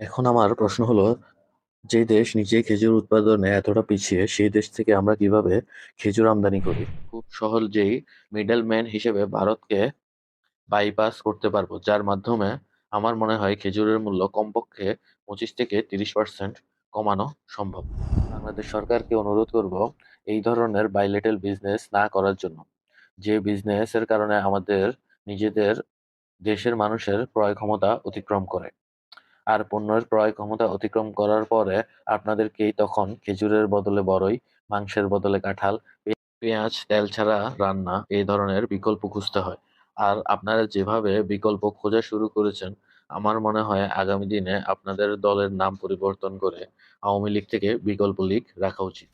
এখন আমার প্রশ্ন হলো, যে দেশ নিজে খেজুর উৎপাদনে এতটা পিছিয়ে, সেই দেশ থেকে আমরা কীভাবে খেজুর আমদানি করি? খুব সহজেই মিডলম্যান হিসেবে ভারতকে বাইপাস করতে পারব, যার মাধ্যমে আমার মনে হয় খেজুরের মূল্য কমপক্ষে পঁচিশ থেকে তিরিশ পার্সেন্ট কমানো সম্ভব। বাংলাদেশ সরকারকে অনুরোধ করব এই ধরনের বাইলেটেরাল বিজনেস না করার জন্য। যে বিজনেসের কারণে আমাদের নিজেদের দেশের মানুষের ক্রয় ক্ষমতা অতিক্রম করে। আর পণ্যের ক্রয় ক্ষমতা অতিক্রম করার পরে আপনাদেরকেই তখন খেজুরের বদলে বড়ই মাংসের বদলে কাঁঠাল, পেঁয়াজ, তেল ছাড়া রান্না এই ধরনের বিকল্প খুঁজতে হয়। আর আপনারা যেভাবে বিকল্প খোঁজা শুরু করেছেন, আমার মনে হয় আগামী দিনে আপনাদের দলের নাম পরিবর্তন করে আওয়ামী লীগ থেকে বিকল্প লীগ রাখা উচিত।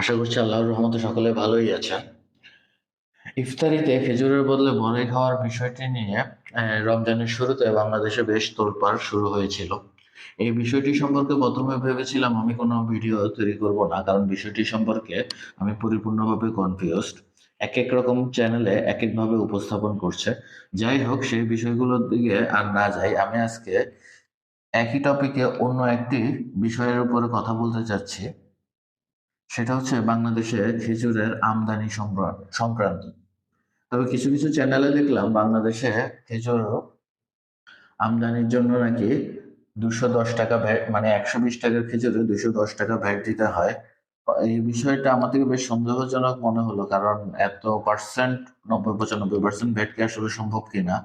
আশা করছি আল্লাহর রহমতে সকলে ভালোই আছেন। ইফতারিতে খেজুরের বদলে বড়ই খাওয়ার বিষয়টি নিয়ে রমজানের শুরুতে বাংলাদেশে বেশ তোলপাড় শুরু হয়েছিল। এই বিষয়টি সম্পর্কে প্রথমে ভেবেছিলাম আমি কোনো ভিডিও তৈরি করব না, কারণ বিষয়টি সম্পর্কে আমি পরিপূর্ণভাবে কনফিউজড এক এক রকম চ্যানেলে এক একভাবে উপস্থাপন করছে। যাই হোক, সেই বিষয়গুলোর দিকে আর না যাই, আমি আজকে একই টপিকে অন্য একটি বিষয়ের উপরে কথা বলতে চাচ্ছি। সেটা হচ্ছে বাংলাদেশে খেজুরের আমদানি সংক্রান্ত। তবে কিছু কিছু চ্যানেলে দেখলাম বাংলাদেশে খেজুর আমদানির জন্য নাকি দুশো দশ টাকা ভ্যাট মানে একশো বিশ টাকার খেজুরে দুশো দশ টাকা ভ্যাট দিতে হয়। এই বিষয়টা আমার থেকে বেশ সন্দেহজনক মনে হলো, কারণ এত পার্সেন্ট নব্বই, পঁচানব্বই পার্সেন্ট ভ্যাট কি আসলে সম্ভব কিনা?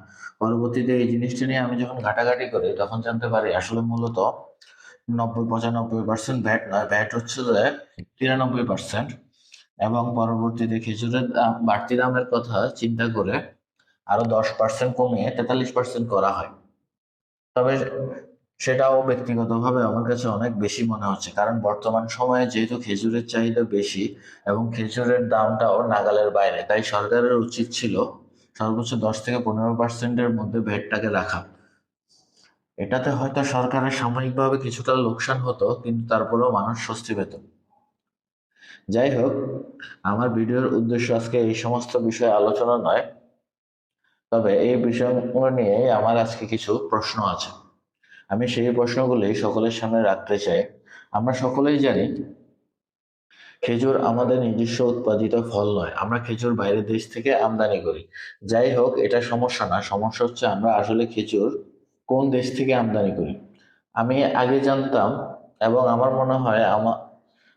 পরবর্তীতে এই জিনিসটা নিয়ে আমি যখন ঘাটাঘাটি করি, তখন জানতে পারি আসলে মূলত নব্বই, পঁচানব্বই পার্সেন্ট ভ্যাট নয়, ভ্যাট হচ্ছে তিরানব্বই পার্সেন্ট এবং পরবর্তীতে খেজুরের দাম, বাড়তি দামের কথা চিন্তা করে আরও দশ পার্সেন্ট কমিয়ে তেতাল্লিশ পার্সেন্ট করা হয়। তবে সেটাও ব্যক্তিগতভাবে আমার কাছে অনেক বেশি মনে হচ্ছে, কারণ বর্তমান সময়ে যেহেতু খেজুরের চাহিদা বেশি এবং খেজুরের দামটাও নাগালের বাইরে, তাই সরকারের উচিত ছিল সর্বোচ্চ দশ থেকে পনেরো পার্সেন্টের মধ্যে ভ্যাটটাকে রাখা। এটাতে হয়তো সরকারের সাময়িকভাবে কিছুটা লোকসান হতো, কিন্তু তারপরেও মানুষ স্বস্তি পেত। যাই হোক, আমার ভিডিওর উদ্দেশ্য আজকে এই সমস্ত বিষয়ে আলোচনা নয়। তবে এই বিষয়গুলো নিয়ে আমার আজকে কিছু প্রশ্ন আছে। আমি সেই প্রশ্নগুলি সকলের সামনে রাখতে চাই। আমরা সকলেই জানি, খেজুর আমাদের নিজস্ব উৎপাদিত ফল নয়। আমরা খেজুর বাইরের দেশ থেকে আমদানি করি। যাই হোক, এটা সমস্যা না। সমস্যা হচ্ছে আমরা আসলে খেজুর কোন দেশ থেকে আমদানি করি? আমি আগে জানতাম এবং আমার মনে হয়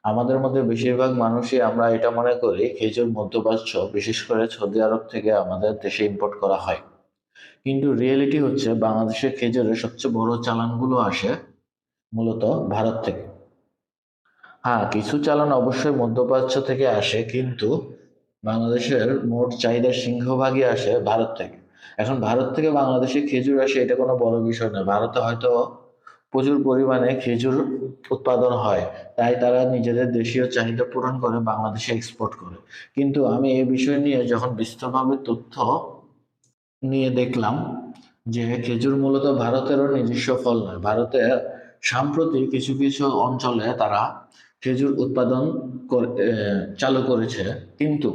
আমাদের মধ্যে বেশিরভাগ মানুষই আমরা এটা মনে করি, খেজুর, মধ্যপ্রাচ্য, বিশেষ করে সৌদি আরব থেকে আমাদের দেশে ইম্পোর্ট করা হয়। কিন্তু রিয়েলিটি হচ্ছে বাংলাদেশের খেজুরের সবচেয়ে বড় চালানগুলো আসে মূলত ভারত থেকে। হ্যাঁ কিছু চালান অবশ্যই মধ্যপ্রাচ্য থেকে আসে, কিন্তু বাংলাদেশের মোট চাহিদার সিংহভাগই আসে ভারত থেকে। এখন ভারত থেকে বাংলাদেশে খেজুর আসে, এটা কোনো বড় বিষয় নয়। ভারতে হয়তো প্রচুর পরিমাণে খেজুর উৎপাদন হয়। তাই তারা নিজেদের দেশীয় চাহিদা পূরণ করে, বাংলাদেশে এক্সপোর্ট করে। কিন্তু আমি এই বিষয় নিয়ে যখন বিস্তরভাবে তথ্য নিয়ে দেখলাম যে খেজুর মূলত ভারতেরও নিজস্ব ফল নয় ভারতে সাম্প্রতি কিছু কিছু অঞ্চলে তারা খেজুর উৎপাদন চালু করেছে। কিন্তু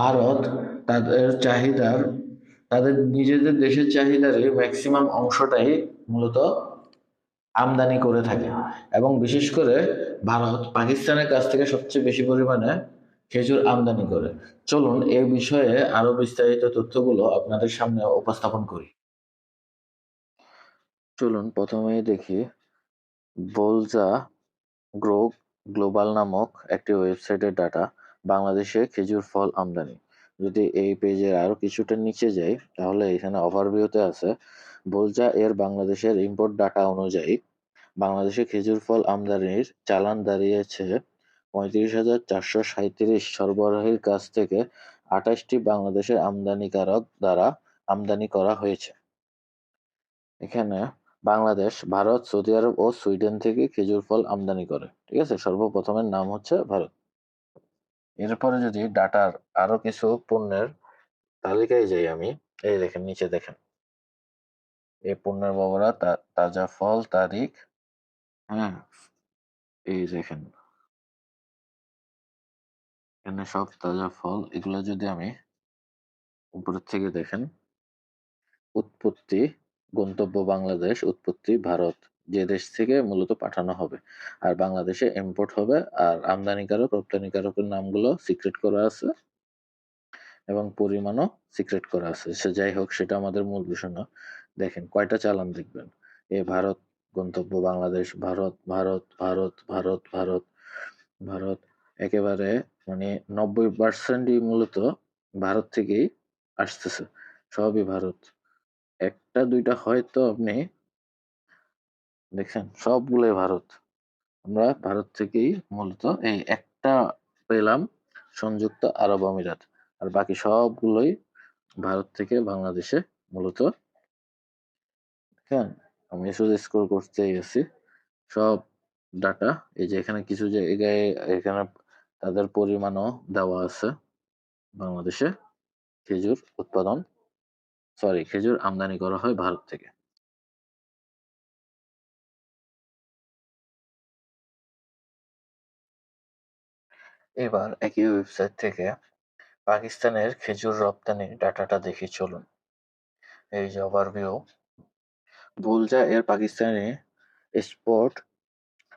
ভারত তাদের চাহিদার, তাদের নিজেদের দেশের চাহিদারই ম্যাক্সিমাম অংশটাই মূলত আমদানি করে থাকে এবং বিশেষ করে ভারত পাকিস্তানের কাছ থেকে সবচেয়ে বেশি পরিমাণে খেজুর আমদানি করে। চলুন এ বিষয়ে আরও বিস্তারিত তথ্যগুলো আপনাদের সামনে উপস্থাপন করি। চলুন প্রথমেই দেখি বোলজা গ্রো গ্লোবাল নামক একটি ওয়েবসাইটের ডাটা, বাংলাদেশে খেজুর ফল আমদানি। যদি এই পেজের আরও কিছুটা নিচে যাই, তাহলে এখানে ওভারভিউতে আছে বোলজা এর বাংলাদেশের ইম্পোর্ট ডাটা অনুযায়ী বাংলাদেশে খেজুর ফল আমদানির চালান দাঁড়িয়েছে পঁয়ত্রিশ হাজার চারশো সাঁইত্রিশ সরবরাহের কাছ থেকে আঠাশটি বাংলাদেশের আমদানিকারক দ্বারা আমদানি করা হয়েছে। এখানে বাংলাদেশ, ভারত, সৌদি আরব ও সুইডেন থেকে খেজুর ফল আমদানি করে, ঠিক আছে? সর্বপ্রথমের নাম হচ্ছে ভারত। এরপরে যদি ডাটার আরও কিছু পণ্যের তালিকায় যাই আমি, এই দেখেন, নিচে দেখেন। এই পণ্যের বাবরা তাজা ফল, তারিখ। হ্যাঁ এই দেখেন এখানে। সব তাজা ফল, এগুলো যদি আমি উপরের থেকে দেখেন, উৎপত্তি, গন্তব্য বাংলাদেশ, উৎপত্তি ভারত, যে দেশ থেকে মূলত পাঠানো হবে। আর বাংলাদেশে ইম্পোর্ট হবে, আর আমদানিকারক, রপ্তানিকারকের নামগুলো সিক্রেট করা আছে, এবং পরিমাণও সিক্রেট করা আছে। সে যাই হোক, সেটা আমাদের মূল বিষয় না। দেখেন কয়টা চালান দেখবেন এ ভারত, গন্তব্য বাংলাদেশ, ভারত ভারত ভারত ভারত ভারত ভারত। একেবারে মানে নব্বই পার্সেন্টই মূলত ভারত থেকেই আসতেছে, সবই ভারত। একটা, দুইটা হয়তো আপনি দেখেন সবগুলোই ভারত। আমরা ভারত থেকেই মূলত এই একটা পেলাম সংযুক্ত আরব আমিরাত, আর বাকি সবগুলোই ভারত থেকে বাংলাদেশে মূলত হ্যাঁ আমি শুধু স্ক্রল করতেই গেছি, সব ডাটা এই যে এখানে কিছু জায়গায় এখানে তাদের পরিমাণও দেওয়া আছে বাংলাদেশে। খেজুর উৎপাদন সরি খেজুর আমদানি করা হয় ভারত থেকে। এবার একই ওয়েবসাইট থেকে পাকিস্তানের খেজুর রপ্তানি ডাটাটা দেখি চলুন। এই যে ওভারভিউ বুলজা এর পাকিস্তানি স্পট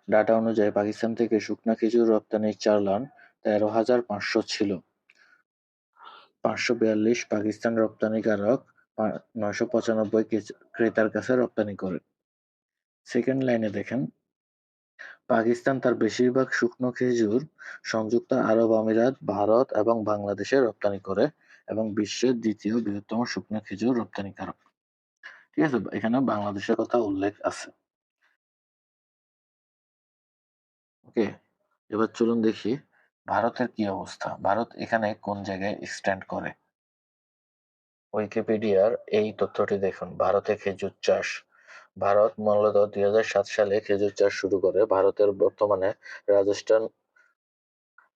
ডাটা অনুযায়ী পাকিস্তান থেকে শুকনা খেজুর রপ্তানির চালান তেরো হাজার পাঁচশো ছিল। পাঁচশো বিয়াল্লিশ পাকিস্তান রপ্তানিকারক নয়শো পঁচানব্বই ক্রেতার কাছে রপ্তানি করে। সেকেন্ড লাইনে দেখেন। পাকিস্তান তার বেশিরভাগ শুকনো খেজুর সংযুক্ত আরব আমিরাত, ভারত এবং বাংলাদেশে রপ্তানি করে এবং বিশ্বের দ্বিতীয় বৃহত্তম শুকনো খেজুর রপ্তানিকারক। ঠিক আছে? এখানে বাংলাদেশের কথা উল্লেখ আছে। ওকে, এবার চলুন দেখি ভারতের কি অবস্থা? ভারত এখানে কোন জায়গায় স্ট্যান্ড করে? উইকিপিডিয়ার এই তথ্যটি দেখুন। ভারতে খেজুর চাষ। ভারত মূলত দুই হাজার সাত সালে খেজুর চাষ শুরু করে। ভারতের বর্তমানে রাজস্থান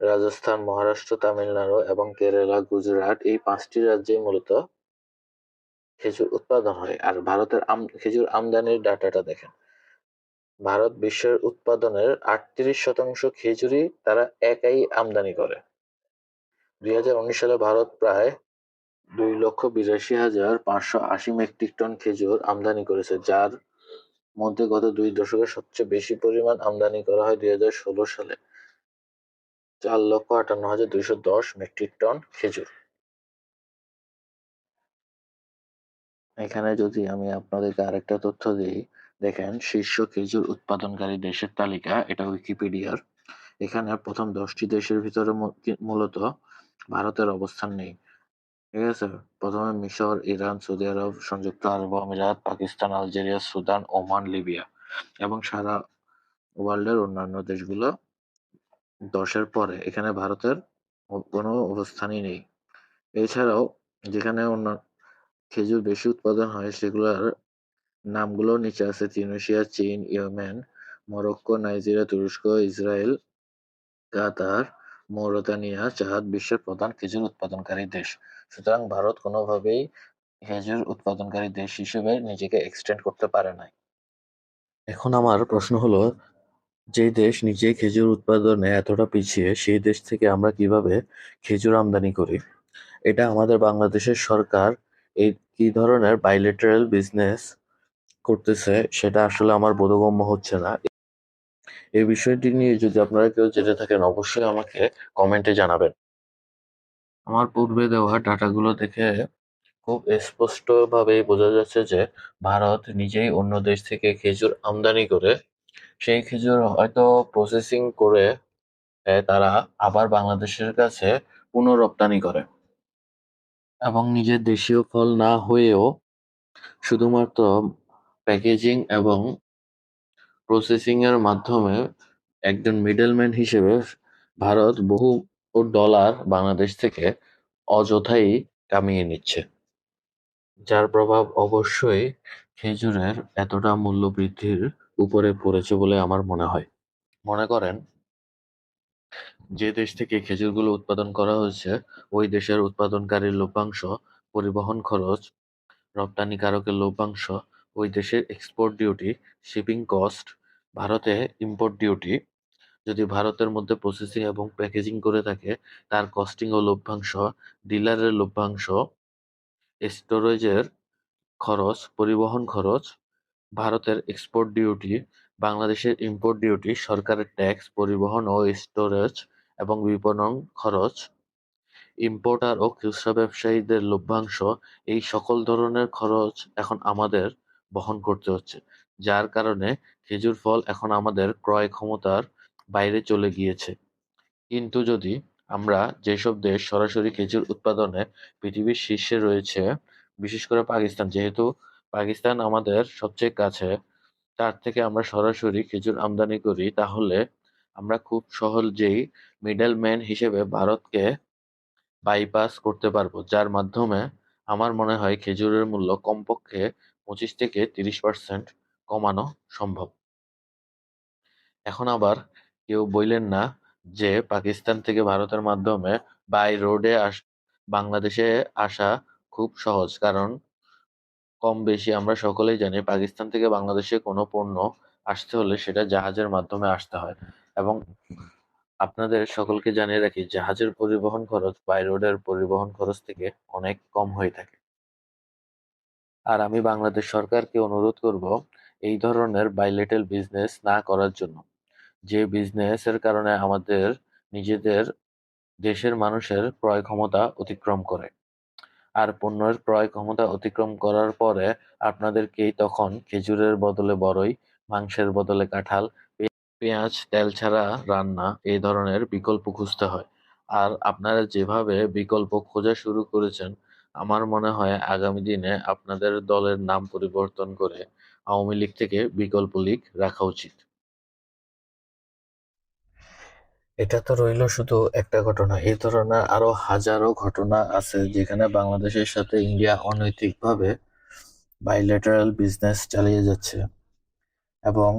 রাজস্থান, মহারাষ্ট্র, তামিলনাড়ু এবং কেরালা, গুজরাট এই পাঁচটি রাজ্যে মূলত খেজুর উৎপাদন হয়। আর ভারতের আম, খেজুর আমদানির ডাটাটা দেখেন। ভারত বিশ্বের উৎপাদনের আটত্রিশ শতাংশ খেজুরই তারা একাই আমদানি করে। দুই হাজার উনিশ সালে ভারত প্রায় দুই লক্ষ বিরাশি হাজার পাঁচশো আশি মেট্রিক টন খেজুর আমদানি করেছে, যার মধ্যে গত দুই দশকে সবচেয়ে বেশি পরিমাণ আমদানি করা হয় দুই হাজার ষোলো সালে। চার লক্ষ আটান্ন হাজার দুইশো দশ মেট্রিক টন খেজুর। এখানে যদি আমি আপনাদেরকে আরেকটা তথ্য দিই, দেখেন শীর্ষ খেজুর উৎপাদনকারী দেশের তালিকা, এটা উইকিপিডিয়ার এখানে প্রথম দশটি দেশের ভিতরে মূলত ভারতের অবস্থান নেই। ঠিক আছে? প্রথমে মিশর, ইরান, সৌদি আরব, সংযুক্ত আরব আমিরাত, Pakistan, Algeria, Sudan, Oman, Libya এবং সারা ওয়ার্ল্ডের অন্যান্য দেশগুলো দশের পরে। এখানে ভারতের কোনো অবস্থানই নেই। এছাড়াও যেখানে অন্য খেজুর বেশি উৎপাদন হয় সেগুলোর নামগুলো নিচে আছে তিউনিসিয়া, চীন, ইয়েমেন, মরক্কো, নাইজেরিয়া, তুরস্ক, ইসরায়েল, কাতার, মৌরতানিয়া, চাঁদ বিশ্বের প্রধান খেজুর উৎপাদনকারী দেশ। সুতরাং ভারত কোনোভাবেই খেজুর উৎপাদনকারী দেশ হিসেবে নিজেকে এক্সটেন্ড করতে পারে নাই। এখন আমার প্রশ্ন হলো যে দেশ নিজেই খেজুর উৎপাদনে এতটা পিছিয়ে, সেই দেশ থেকে আমরা কীভাবে খেজুর আমদানি করি? এটা আমাদের বাংলাদেশের সরকার এই কি ধরনের বাইলেটারাল বিজনেস করতেছে, সেটা আসলে আমার বোধগম্য হচ্ছে না। এই বিষয়টি নিয়ে যদি আপনারা কেউ জেনে থাকেন, অবশ্যই আমাকে কমেন্টে জানাবেন। আমার পূর্বে দেওয়া ডাটাগুলো দেখে খুব স্পষ্টভাবেই বোঝা যাচ্ছে যে ভারত নিজেই অন্য দেশ থেকে খেজুর আমদানি করে, সেই খেজুর হয়তো প্রসেসিং করে তারা আবার বাংলাদেশের কাছে পুনঃরপ্তানি করে। এবং নিজের দেশীয় ফল না হয়েও শুধুমাত্র প্যাকেজিং এবং প্রসেসিং এর মাধ্যমে একজন মিডলম্যান হিসেবে ভারত বহু ডলার বাংলাদেশ থেকে অযথাই কামিয়ে নিচ্ছে। যার প্রভাব অবশ্যই খেজুরের এতটা মূল্য বৃদ্ধির উপরে পড়েছে বলে আমার মনে হয়। মনে করেন যে দেশ থেকে খেজুরগুলো উৎপাদন করা হয়েছে ওই দেশের উৎপাদনকারীর লভ্যাংশ, পরিবহন খরচ, রপ্তানিকারকের লভ্যাংশ, ওই দেশের এক্সপোর্ট ডিউটি, শিপিং কস্ট, ভারতে ইম্পোর্ট ডিউটি যদি ভারতের মধ্যে প্রসেসিং এবং প্যাকেজিং করে থাকে তার কস্টিং ও লভ্যাংশ, ডিলারের লভ্যাংশ, স্টোরেজের খরচ, পরিবহন খরচ, ভারতের এক্সপোর্ট ডিউটি, বাংলাদেশের ইম্পোর্ট ডিউটি, সরকারের ট্যাক্স, পরিবহন ও স্টোরেজ এবং বিপণন খরচ, ইম্পোর্টার ও খুচরা ব্যবসায়ীদের লভ্যাংশ এই সকল ধরনের খরচ এখন আমাদের বহন করতে হচ্ছে যার কারণে খেজুর ফল এখন আমাদের ক্রয় ক্ষমতার বাইরে চলে গিয়েছে। কিন্তু যদি আমরা যেসব দেশ সরাসরি খেজুর উৎপাদনে পৃথিবীর শীর্ষে রয়েছে বিশেষ করে পাকিস্তান যেহেতু পাকিস্তান আমাদের সবচেয়ে কাছে তার থেকে আমরা সরাসরি খেজুর আমদানি করি তাহলে আমরা খুব সহজেই মিডল ম্যান হিসেবে ভারতকে বাইপাস করতে পারব, যার মাধ্যমে আমার মনে হয় খেজুরের মূল্য কমপক্ষে পঁচিশ থেকে তিরিশ পার্সেন্ট কমানো সম্ভব। এখন আবার কেউ বললেন না যে পাকিস্তান থেকে ভারতের মাধ্যমে বাই রোডে আস, বাংলাদেশে আসা খুব সহজ, কারণ কম বেশি আমরা সকলেই জানি পাকিস্তান থেকে বাংলাদেশে কোনো পণ্য আসতে হলে সেটা জাহাজের মাধ্যমে আসতে হয়। এবং আপনাদের সকলকে জানিয়ে রাখি, জাহাজের পরিবহন খরচ বাই রোডের পরিবহন খরচ থেকে অনেক কম হয়ে থাকে। আর আমি বাংলাদেশ সরকারকে অনুরোধ করব এই ধরনের বাইলেটেল বিজনেস না করার জন্য। যে বিজনেসের কারণে আমাদের নিজেদের দেশের মানুষের ক্রয় ক্ষমতা অতিক্রম করে। আর পণ্যের ক্রয় ক্ষমতা অতিক্রম করার পরে আপনাদেরকেই তখন খেজুরের বদলে বড়ই মাংসের বদলে কাঁঠাল পেঁয়াজ, তেল ছাড়া রান্না এই ধরনের বিকল্প খুঁজতে হয়। আর আপনারা যেভাবে বিকল্প খোঁজা শুরু করেছেন, আমার মনে হয় আগামী দিনে আপনাদের দলের নাম পরিবর্তন করে আওয়ামী লীগ থেকে বিকল্প লীগ রাখা উচিত। এটা তো রইল শুধু একটা ঘটনা। এই ধরনের আরও হাজারো ঘটনা আছে যেখানে বাংলাদেশের সাথে ইন্ডিয়া অনৈতিকভাবে বাইলেটারাল বিজনেস চালিয়ে যাচ্ছে। এবং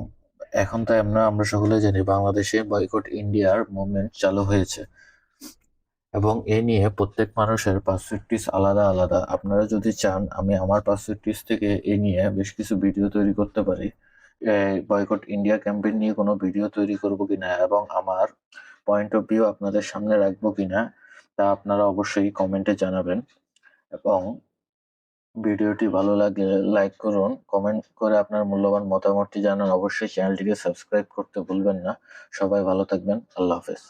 এখন তো এমন আমরা সকলে জানি বাংলাদেশে বয়কট ইন্ডিয়ার মুভমেন্ট চালু হয়েছে। এবং এ নিয়ে প্রত্যেক মানুষের পার্সপেক্টিভ আলাদা আলাদা। আপনারা যদি চান, আমি আমার পার্সপেক্টিভ থেকে এ নিয়ে বেশ কিছু ভিডিও তৈরি করতে পারি। বয়কট ইন্ডিয়া ক্যাম্পেইন নিয়ে কোনো ভিডিও তৈরি করব কিনা এবং আমার পয়েন্ট অফ ভিউ আপনাদের সামনে রাখব কিনা, তা আপনারা অবশ্যই কমেন্টে জানাবেন। এবং ভিডিওটি ভালো লাগলে লাইক করুন, কমেন্ট করে আপনার মূল্যবান মতামতটি জানান। অবশ্যই চ্যানেলটিকে সাবস্ক্রাইব করতে ভুলবেন না। সবাই ভালো থাকবেন। আল্লাহ হাফেজ।